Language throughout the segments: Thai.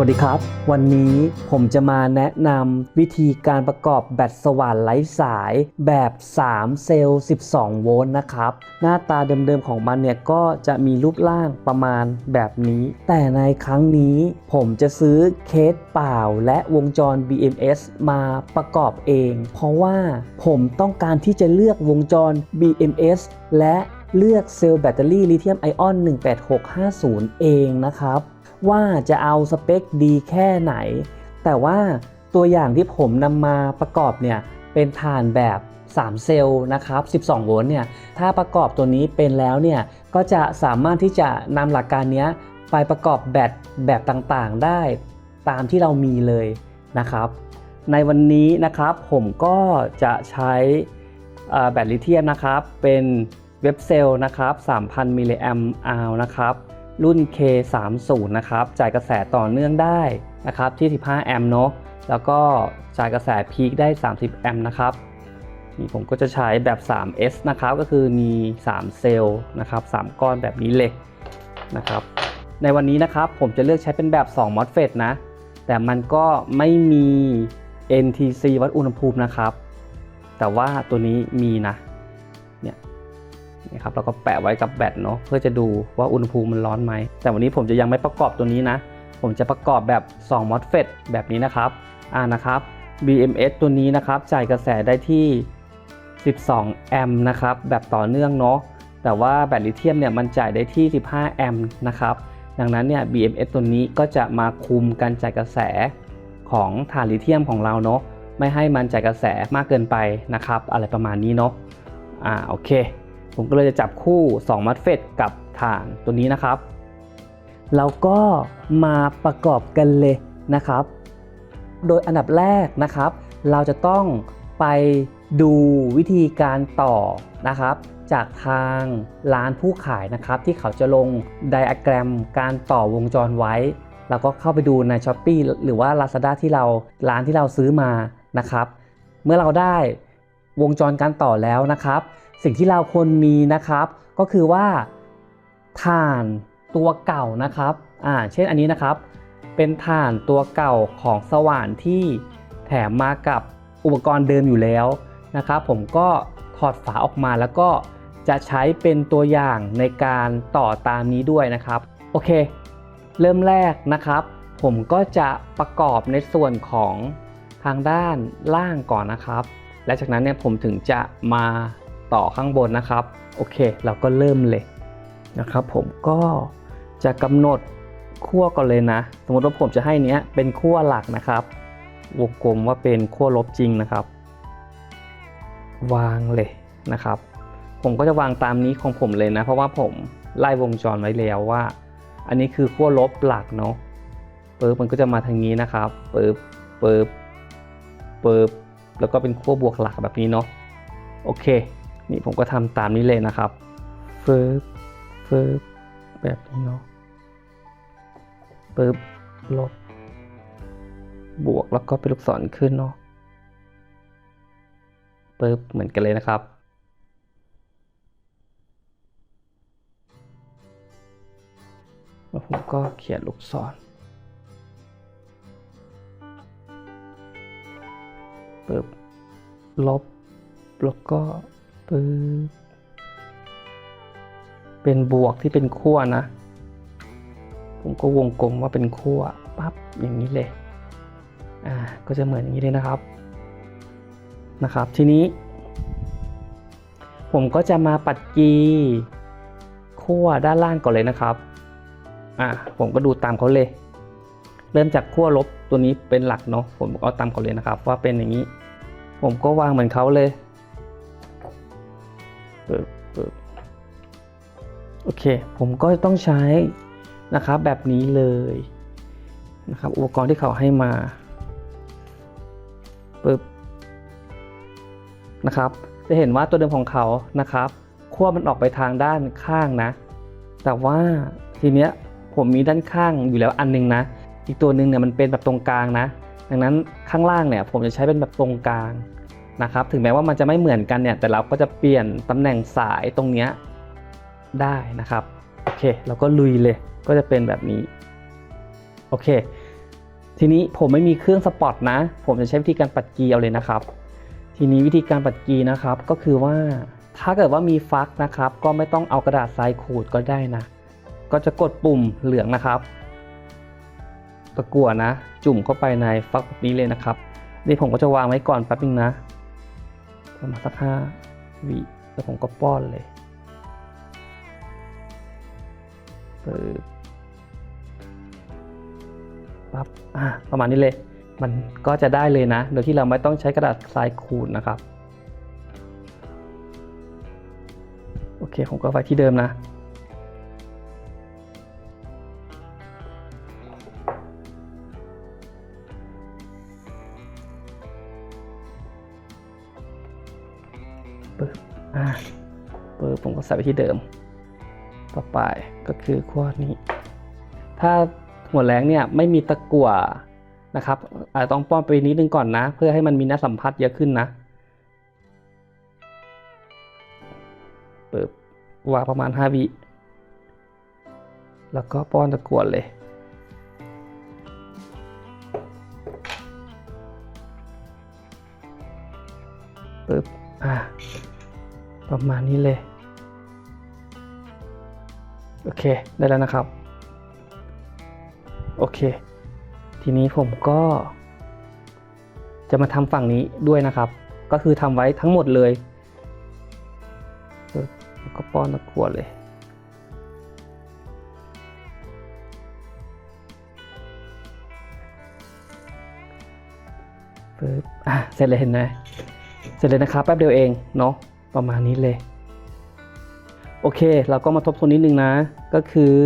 วัสดีครับ วันนี้ผมจะมาแนะนำวิธีการประกอบแบตสว่านไร้สายแบบ 3 เซลล์ 12 โวลต์นะครับ หน้าตาเดิมๆของมันเนี่ยก็จะมีรูปร่างประมาณแบบนี้ แต่ในครั้งนี้ผมจะซื้อเคสเปล่าและวงจร BMS มาประกอบเอง เพราะว่าผมต้องการที่จะเลือกวงจร BMS และเลือกเซลล์แบตเตอรี่ลิเธียมไอออน 18650 เองนะครับ ว่าจะเอาสเปคดีแค่ไหน แต่ว่าตัวอย่างที่ผมนำมาประกอบเนี่ยเป็นฐานแบบ 3 เซลล์นะครับ 12 โวลต์เนี่ยถ้าประกอบตัวนี้เป็นแล้วเนี่ยก็จะสามารถที่จะนำหลักการนี้ไปประกอบแบตแบบต่างๆได้ตามที่เรามีเลยนะครับ ในวันนี้นะครับผมก็จะใช้แบตลิเธียมนะครับเป็นเว็บเซลล์นะครับ 3,000 มิลลิแอมป์อาวนะครับ รุ่น K30 นะครับจ่ายกระแสต่อเนื่องได้นะครับที่ 15 แอมป์เนาะแล้วก็จ่ายกระแสพีคได้ 30 แอมป์นะครับนี่ผมก็จะใช้แบบ 3S นะครับก็คือมี 3 เซลล์นะครับ 3 ก้อนแบบนี้เลยนะครับ ในวันนี้นะครับผมจะเลือกใช้เป็นแบบ 2 MOSFET นะ แต่มันก็ไม่มี NTC วัดอุณหภูมินะครับ แต่ว่าตัวนี้มีนะ นะครับเราก็แปะไว้กับแบตเนาะเพื่อจะดูว่าอุณหภูมิมันร้อนไหม แต่วันนี้ผมจะยังไม่ประกอบตัวนี้นะ ผมจะประกอบแบบ 2 MOSFET แบบนี้นะครับอ่านะครับ BMS ตัวนี้นะครับจ่ายกระแสได้ที่ 12 แอมป์นะครับ แบบต่อเนื่องเนาะแต่ว่าแบตลิเธียมเนี่ยมันจ่ายได้ที่ 15 แอมป์นะครับดังนั้นเนี่ย BMS ตัวนี้ก็จะมาคุมการจ่ายกระแสของฐานลิเธียมของเราเนาะไม่ให้มันจ่ายกระแสมากเกินไปนะครับ อะไรประมาณนี้เนาะอ่าโอเค ผมก็เลยจะจับคู่ 2 มัดเฟตกับฐานตัวนี้นะครับแล้วก็มาประกอบกันเลยนะครับ โดยอันดับแรกนะครับ เราจะต้องไปดูวิธีการต่อนะครับ จากทางร้านผู้ขายนะครับ ที่เขาจะลงไดอะแกรมการต่อวงจรไว้เราก็เข้าไปดูใน s h อ p e e หรือว่า Lazada ที่เราร้านที่เราซื้อมานะครับ เมื่อเราได้วงจรการต่อแล้วนะครับ สิ่งที่เราควรมีนะครับ ก็คือว่าถ่านตัวเก่านะครับอ่าเช่นอันนี้นะครับ เป็นถ่านตัวเก่าของสว่านที่แถมมากับอุปกรณ์เดิมอยู่แล้วนะครับ ผมก็ถอดฝาออกมาแล้วก็จะใช้เป็นตัวอย่างในการต่อตามนี้ด้วยนะครับ โอเค เริ่มแรกนะครับ ผมก็จะประกอบในส่วนของทางด้านล่างก่อนนะครับ และจากนั้นเนี่ยผมถึงจะมา ต่อข้างบนนะครับ โอเค เราก็เริ่มเลยนะครับ ผมก็จะกำหนดขั้วก่อนเลยนะ สมมติว่าผมจะให้เนี้ยเป็นขั้วหลักนะครับ วงกลมว่าเป็นขั้วลบจริงนะครับ วางเลยนะครับ ผมก็จะวางตามนี้ของผมเลยนะ เพราะว่าผมไล่วงจรไว้แล้วว่า อันนี้คือขั้วลบหลักเนาะปึ๊บมันก็จะมาทางนี้นะครับปึ๊บปึ๊บปึ๊บแล้วก็เป็นขั้วบวกหลักแบบนี้เนาะโอเค นี่ผมก็ทำตามนี้เลยนะครับปึ๊บปึ๊บแบบนี้เนาะปึ๊บลบบวกแล้วก็เป็นลูกศรขึ้นเนาะปึ๊บเหมือนกันเลยนะครับ แล้วผมก็เขียนลูกศรปึ๊บลบ แล้วก็ ปึ๊บเป็นบวกที่เป็นขั้วนะ ผมก็วงกลมว่าเป็นขั้วปั๊บอย่างนี้เลย อ่า ก็จะเหมือนอย่างนี้เลยนะครับ นะครับ ทีนี้ ผมก็จะมาปัดกีขั้วด้านล่างก่อนเลยนะครับ อะผมก็ดูตามเขาเลย เริ่มจากขั้วลบตัวนี้เป็นหลักเนาะ ผมเอาตามเขาเลยนะครับ ว่าเป็นอย่างนี้ ผมก็วางเหมือนเขาเลย ปึ๊บปึ๊บโอเค ผมก็ต้องใช้นะครับแบบนี้เลยนะครับอุปกรณ์ที่เขาให้มาปึ๊บนะครับ จะเห็นว่าตัวเดิมของเขานะครับขั้วมันออกไปทางด้านข้างนะ แต่ว่าทีเนี้ยผมมีด้านข้างอยู่แล้วอันนึงนะ อีกตัวหนึ่งเนี่ยมันเป็นแบบตรงกลางนะ ดังนั้นข้างล่างเนี่ยผมจะใช้เป็นแบบตรงกลาง นะครับถึงแม้ว่ามันจะไม่เหมือนกันเนี่ยแต่เราก็จะเปลี่ยนตำแหน่งสายตรงเนี้ยได้นะครับโอเคเราก็ลุยเลยก็จะเป็นแบบนี้โอเค ทีนี้ผมไม่มีเครื่องสปอตนะ ผมจะใช้วิธีการปัดกีเอาเลยนะครับ ทีนี้วิธีการปัดกีนะครับก็คือว่าถ้าเกิดว่ามีฟักนะครับ ก็ไม่ต้องเอากระดาษทรายขูดก็ได้นะ ก็จะกดปุ่มเหลืองนะครับตะกั่วนะ จุ่มเข้าไปในฟักแบบนี้เลยนะครับนี่ผมก็จะวางไว้ก่อนแป๊บนึงนะ ประมาณสักห้าวิแล้วผมก็ป้อนเลยปึ๊บปั๊บอะประมาณนี้เลย มันก็จะได้เลยนะ โดยที่เราไม่ต้องใช้กระดาษทรายขูดนะครับ โอเค ผมก็ไว้ที่เดิมนะ ปึ๊บอ่าปึ๊บผมก็ใส่ไว้ที่เดิม ต่อไปก็คือขั้วนี้ ถ้าหัวแรงเนี่ยไม่มีตะกั่วนะครับอาจจะต้องป้อนไปนิดนึงก่อนนะ เพื่อให้มันมีน้ำสัมผัสเยอะขึ้นนะปึ๊บวางประมาณ 5 วิ แล้วก็ป้อนตะกั่วเลยปึ๊บ ประมาณนี้เลย โอเค ได้แล้วนะครับ โอเค ทีนี้ผมก็ จะมาทำฝั่งนี้ด้วยนะครับ ก็คือทำไว้ทั้งหมดเลยปึ๊บแล้วก็ป้อนตะกั่วเลยปึ๊บอะเสร็จเลยเห็นไหมเสร็จเลยนะครับแป๊บเดียวเองเนาะ ประมาณนี้เลย โอเค เราก็มาทบทวนนิดนึงนะ ก็คือ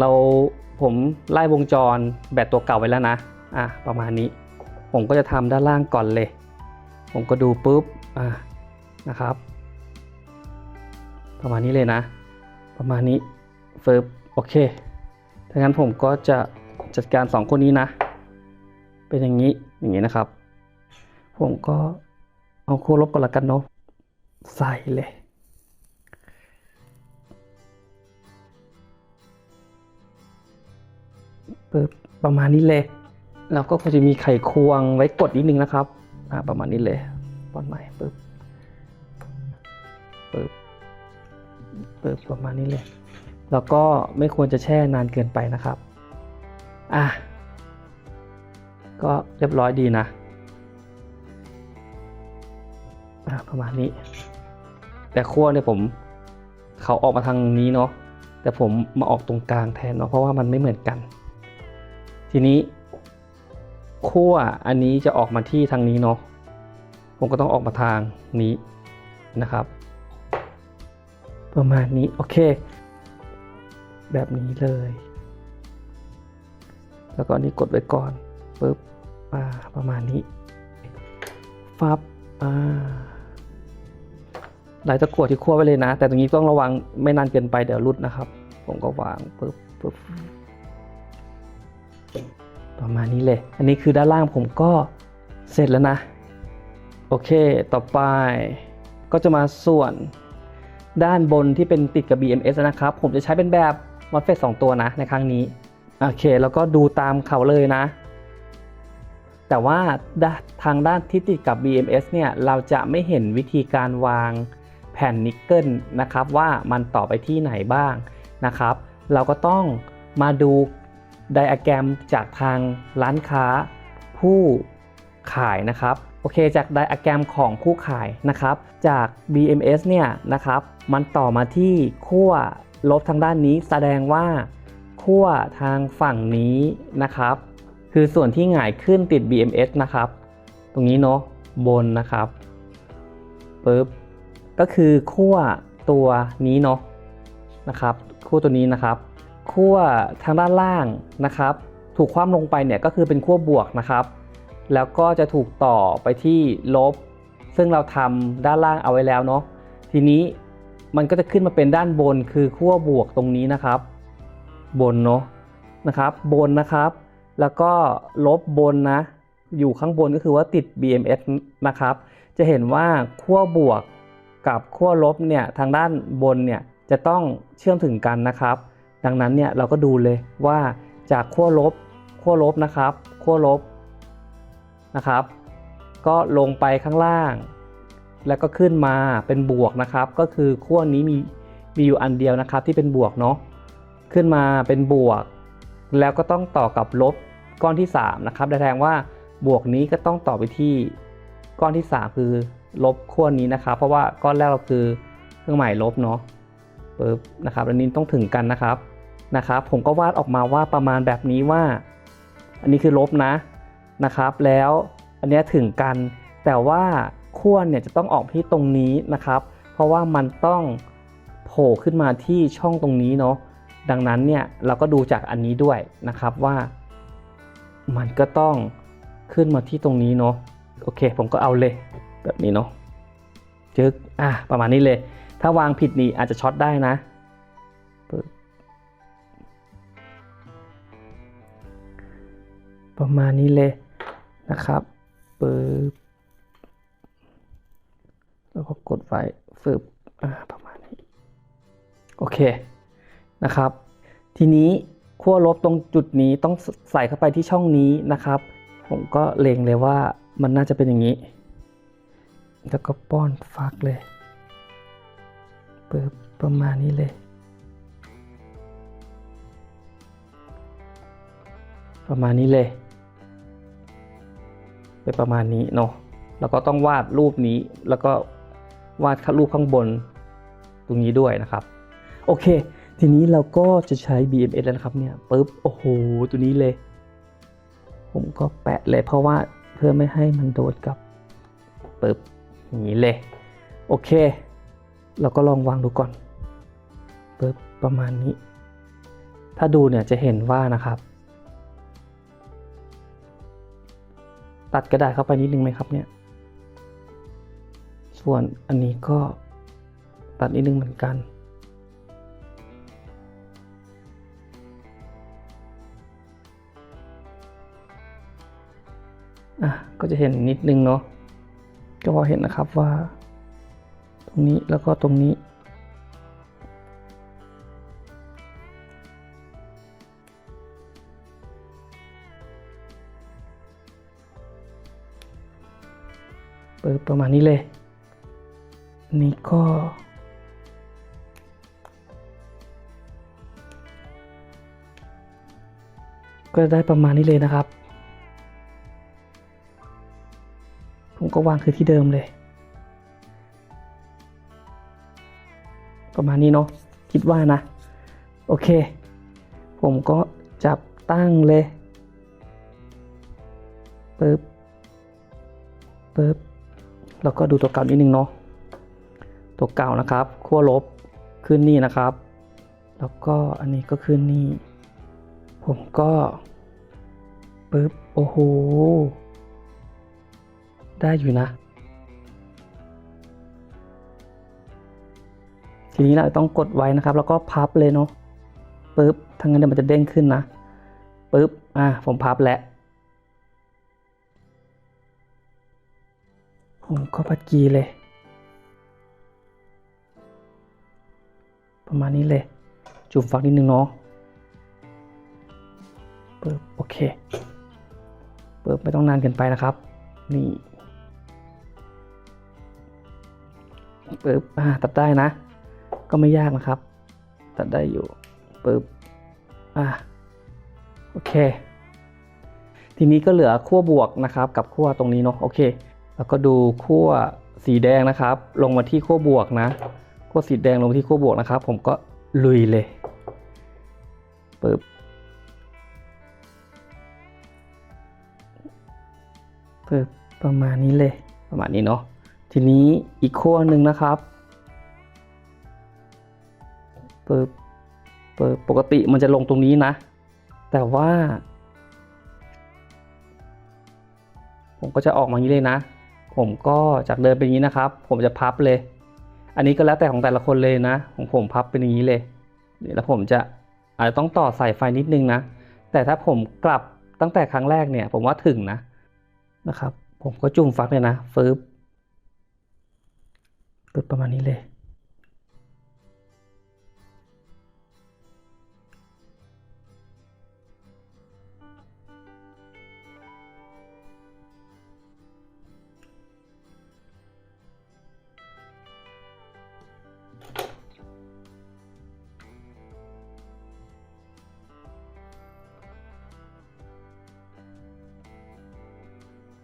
เราผมไล่วงจรแบตตัวเก่าไว้แล้วนะ อะ ประมาณนี้ ผมก็จะทำด้านล่างก่อนเลย ผมก็ดูปุ๊บ อะ นะครับ ประมาณนี้เลยนะ ประมาณนี้เฟิร์บโอเค ถ้างั้นผมก็จะจัดการสองคนนี้นะ เป็นอย่างนี้ อย่างนี้นะครับ ผมก็เอาคู่ลบก่อนละกันเนาะ ใส่เลย ปึ๊บ ประมาณนี้เลยแล้วก็คงจะมีไขควงไว้กดนิดนึงนะครับ อ่า ประมาณนี้เลยป้อนใหม่ปึ๊บ ปึ๊บ ปึ๊บ ประมาณนี้เลย แล้วก็ไม่ควรจะแช่นานเกินไปนะครับ อะ ก็เรียบร้อยดีนะ อะประมาณนี้ แต่ขั้วเนี่ยผมเขาออกมาทางนี้เนาะแต่ผมมาออกตรงกลางแทนเนาะเพราะว่ามันไม่เหมือนกัน ทีนี้ขั้วอันนี้จะออกมาที่ทางนี้เนาะผมก็ต้องออกมาทางนี้นะครับ ประมาณนี้โอเค แบบนี้เลย แล้วก็นนี้กดไว้ก่อนปึ๊บอ่าประมาณนี้ ฟับอ่า ลายตะกั่วที่คั่วไว้เลยนะ แต่ตรงนี้ต้องระวังไม่นานเกินไปเดี๋ยวรุดนะครับ ผมก็วางปึ๊บปึ๊บประมาณนี้เลย อันนี้คือด้านล่างผมก็เสร็จแล้วนะ โอเค ต่อไปก็จะมาส่วนด้านบนที่เป็นติดกับ BMS นะครับ ผมจะใช้เป็นแบบ MOSFET 2ตัวนะในครั้งนี้ โอเค แล้วก็ดูตามเขาเลยนะ แต่ว่าทางด้านที่ติดกับ BMS เนี่ย เราจะไม่เห็นวิธีการวาง แผ่นนิกเกิลนะครับว่ามันต่อไปที่ไหนบ้างนะครับ เราก็ต้องมาดูไดอะแกรมจากทางร้านค้าผู้ขายนะครับโอเคจากไดอะแกรมของผู้ขายนะครับจาก BMS เนี่ยนะครับมันต่อมาที่ขั้วลบทางด้านนี้แสดงว่าขั้วทางฝั่งนี้นะครับ คือส่วนที่หงายขึ้นติด BMS นะครับ ตรงนี้เนาะบนนะครับปึ๊บ ก็คือขั้วตัวนี้เนาะนะครับขั้วตัวนี้นะครับขั้วทางด้านล่างนะครับ ถูกคว่ำลงไปเนี่ยก็คือเป็นขั้วบวกนะครับ แล้วก็จะถูกต่อไปที่ลบ ซึ่งเราทำด้านล่างเอาไว้แล้วเนาะทีนี้มันก็จะขึ้นมาเป็นด้านบนคือขั้วบวกตรงนี้นะครับ บนเนาะนะครับ บนนะครับ แล้วก็ลบบนนะ อยู่ข้างบนก็คือว่าติด BMS นะครับ จะเห็นว่าขั้วบวก กับขั้วลบเนี่ยทางด้านบนเนี่ยจะต้องเชื่อมถึงกันนะครับ ดังนั้นเนี่ยเราก็ดูเลยว่าจากขั้วลบขั้วลบนะครับขั้วลบนะครับ ก็ลงไปข้างล่าง แล้วก็ขึ้นมาเป็นบวกนะครับ ก็คือขั้วนี้มีมีอยู่อันเดียวนะครับที่เป็นบวกเนาะขึ้นมาเป็นบวก แล้วก็ต้องต่อกับลบก้อนที่ 3 นะครับแสดงว่าบวกนี้ก็ต้องต่อไปที่ก้อนที่ 3 คือ ลบขั้วนี้นะครับ เพราะว่าก้อนแรกเราคือเครื่องหมายลบเนาะปึ๊บนะครับอันนี้ต้องถึงกันนะครับนะครับ ผมก็วาดออกมาว่าประมาณแบบนี้ว่า อันนี้คือลบนะนะครับ แล้วอันนี้ถึงกัน แต่ว่าขั้วเนี่ยจะต้องออกที่ตรงนี้นะครับ เพราะว่ามันต้องโผล่ขึ้นมาที่ช่องตรงนี้เนาะดังนั้นเนี่ยเราก็ดูจากอันนี้ด้วยนะครับว่า มันก็ต้องขึ้นมาที่ตรงนี้เนาะโอเค ผมก็เอาเลย แบบนี้เนาะจึกอะประมาณนี้เลย ถ้าวางผิดนี่อาจจะช็อตได้นะปึ๊บประมาณนี้เลยนะครับปึ๊บแล้วก็กดไว้ฝึบอ่าประมาณนี้ โอเคนะครับ ทีนี้ขั้วลบตรงจุดนี้ต้องใส่เข้าไปที่ช่องนี้นะครับ ผมก็เล็งเลยว่ามันน่าจะเป็นอย่างนี้ แล้วก็ป้อนฟักเลยเปิดประมาณนี้เลย ประมาณนี้เลยเป็นประมาณนี้เนาะแล้วก็ต้องวาดรูปนี้แล้วก็วาดรูปข้างบนตรงนี้ด้วยนะครับ โอเค ทีนี้เราก็จะใช้ BMS แล้วนะครับเนี่ยปุ๊บโอ้โหตัวนี้เลย ผมก็แปะเลยเพราะว่าเพื่อไม่ให้มันโดนกับปุ๊บ อย่างนี้เลย โอเค เราก็ลองวางดูก่อนปุ๊บประมาณนี้ ถ้าดูเนี่ยจะเห็นว่านะครับ ตัดกระดาษเข้าไปนิดนึงไหมครับเนี่ย ส่วนอันนี้ก็ตัดนิดนึงเหมือนกันอะก็จะเห็นนิดนึงเนาะ ก็พอเห็นนะครับว่า ตรงนี้แล้วก็ตรงนี้ เปิดประมาณนี้เลยนนี้ก็ก็ได้ประมาณนี้เลยนะครับ ผมก็วางคือที่เดิมเลย ประมาณนี้เนาะคิดว่านะ โอเค ผมก็จับตั้งเลยปึ๊บปึ๊บแล้วก็ดูตัวเก่านิดนึงเนาะตัวเก่านะครับขั้วลบขึ้นนี่นะครับ แล้วก็อันนี้ก็ขึ้นนี่ ผมก็ปึ๊บโอ้โห ได้อยู่นะ ทีนี้เราต้องกดไว้นะครับ แล้วก็พับเลยเนาะปึ๊บทางนั้นเดี๋ยวมันจะเด้งขึ้นนะปึ๊บอะผมพับแล้วผมก็พัดกีเลย ประมาณนี้เลย จุ่มฟักนิดนึงเนาะปึ๊บโอเคปึ๊บไม่ต้องนานเกินไปนะครับ นี่ ปึ๊บอ่าตัดได้นะ ก็ไม่ยากนะครับ ตัดได้อยู่ปึ๊บอ่าโอเค ทีนี้ก็เหลือขั้วบวกนะครับ กับขั้วตรงนี้เนาะโอเค แล้วก็ดูขั้วสีแดงนะครับ ลงมาที่ขั้วบวกนะขั้วสีแดงลงมาที่ขั้วบวกนะครับ ผมก็ลุยเลยปึ๊บปึ๊บประมาณนี้เลยประมาณนี้เนาะ ทีนี้อีกขั้วหนึ่งนะครับปึ๊บปึ๊บปกติมันจะลงตรงนี้นะ แต่ว่า ผมก็จะออกมาอย่างนี้เลยนะ ผมก็จากเดิมเป็นอย่างนี้นะครับ ผมจะพับเลย อันนี้ก็แล้วแต่ของแต่ละคนเลยนะ ของผมพับเป็นอย่างนี้เลยเดี๋ยวแล้วผมจะอาจจะต้องต่อสายไฟนิดนึงนะ แต่ถ้าผมกลับตั้งแต่ครั้งแรกเนี่ย ผมว่าถึงนะนะครับ ผมก็จุ่มฟักเลยนะฟืบ หลุประมาณนี้เลย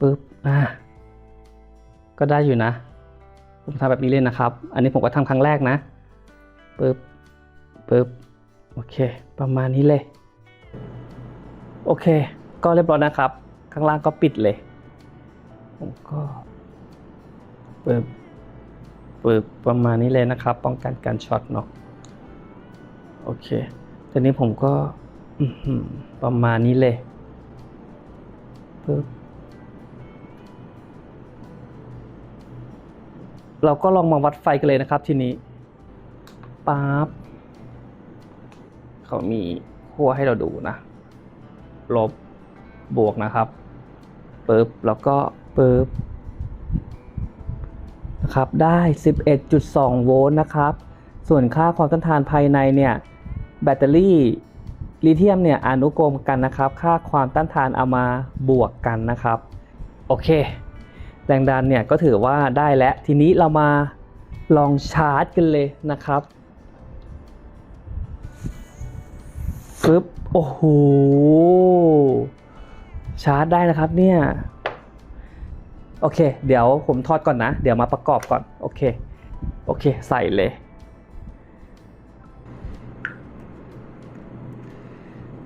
ปุ๊บ อะก็ได้อยู่นะ ผมทำแบบนี้เลยนะครับ อันนี้ผมก็ทำครั้งแรกนะปึ๊บปึ๊บโอเค ประมาณนี้เลย โอเค ก็เรียบร้อยนะครับ ข้างล่างก็ปิดเลย ผมก็ปึ๊บปึ๊บประมาณนี้เลยนะครับ ป้องกันการช็อตเนาะโอเคทีนี้ผมก็ประมาณนี้เลยปึ๊บ เราก็ลองมาวัดไฟกันเลยนะครับ ทีนี้ปั๊บเขามีขั้วให้เราดูนะ ลบบวกนะครับปึ๊บแล้วก็ปึ๊บนะครับได้ 11.2 โวลต์นะครับ ส่วนค่าความต้านทานภายในเนี่ยแบตเตอรี่ลิเธียมเนี่ยอนุกรมกันนะครับ ค่าความต้านทานเอามาบวกกันนะครับ โอเค แรงดันเนี่ยก็ถือว่าได้แล้วทีนี้เรามาลองชาร์จกันเลยนะครับฟึบโอ้โหชาร์จได้นะครับเนี่ยโอเค เดี๋ยวผมทอดก่อนนะ เดี๋ยวมาประกอบก่อน โอเค โอเค ใส่เลย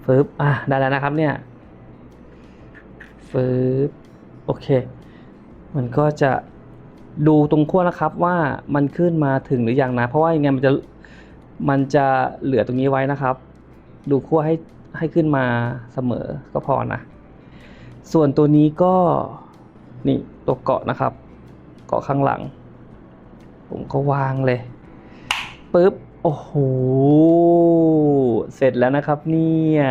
ฟึบอะ ได้แล้วนะครับเนี่ยฟึบโอเค มันก็จะดูตรงขั้วนะครับว่ามันขึ้นมาถึงหรือยังนะ เพราะว่ายังไงมันจะมันจะเหลือตรงนี้ไว้นะครับ ดูขั้วให้ให้ขึ้นมาเสมอก็พอนะ ส่วนตัวนี้ก็นี่ตัวเกาะนะครับ เกาะข้างหลัง ผมก็วางเลยปึ๊บโอ้โห เสร็จแล้วนะครับเนี่ย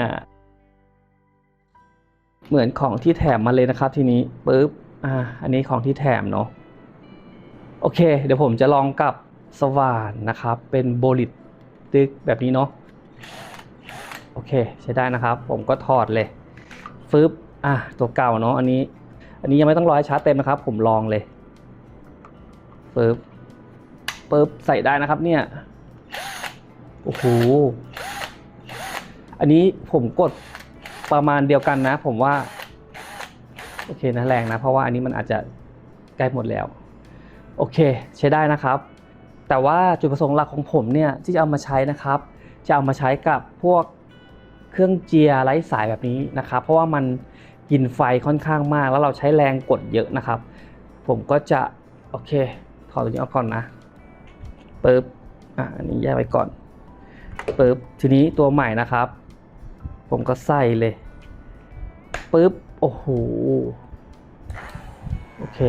เหมือนของที่แถมมาเลยนะครับทีนี้ปึ๊บ อ่า อันนี้ของที่แถมเนาะ โอเค เดี๋ยวผมจะลองกับสว่านนะครับ เป็นโบลิตตึกแบบนี้เนาะ โอเค ใช้ได้นะครับ ผมก็ถอดเลย ฟึบ อะ ตัวเก่าเนาะ อันนี้ อันนี้ยังไม่ต้องรอให้ชาร์จเต็มนะครับ ผมลองเลย ฟึบปึ๊บ ใส่ได้นะครับเนี่ย โอ้โห อันนี้ผมกดประมาณเดียวกันนะ ผมว่า โอเคนะแรงนะ เพราะว่าอันนี้มันอาจจะใกล้หมดแล้ว โอเค ใช้ได้นะครับ แต่ว่าจุดประสงค์หลักของผมเนี่ยที่จะเอามาใช้นะครับ จะเอามาใช้กับพวกเครื่องเจียร์ไร้สายแบบนี้นะครับ เพราะว่ามันกินไฟค่อนข้างมาก แล้วเราใช้แรงกดเยอะนะครับ ผมก็จะโอเคถอดตัวนี้ออกก่อนนะปึ๊บอะอันนี้แยกไว้ก่อนปึ๊บทีนี้ตัวใหม่นะครับ ผมก็ใส่เลยปึ๊บ โอ้โห โอเค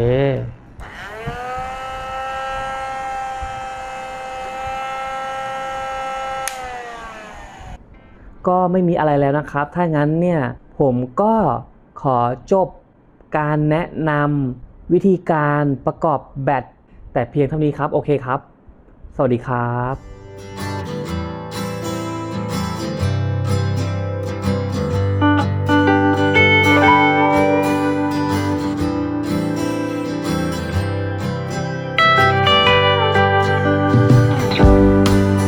ก็ไม่มีอะไรแล้วนะครับ ถ้างั้นเนี่ย ผมก็ขอจบการแนะนำวิธีการประกอบแบตแต่เพียงเท่านี้ครับ โอเคครับ สวัสดีครับ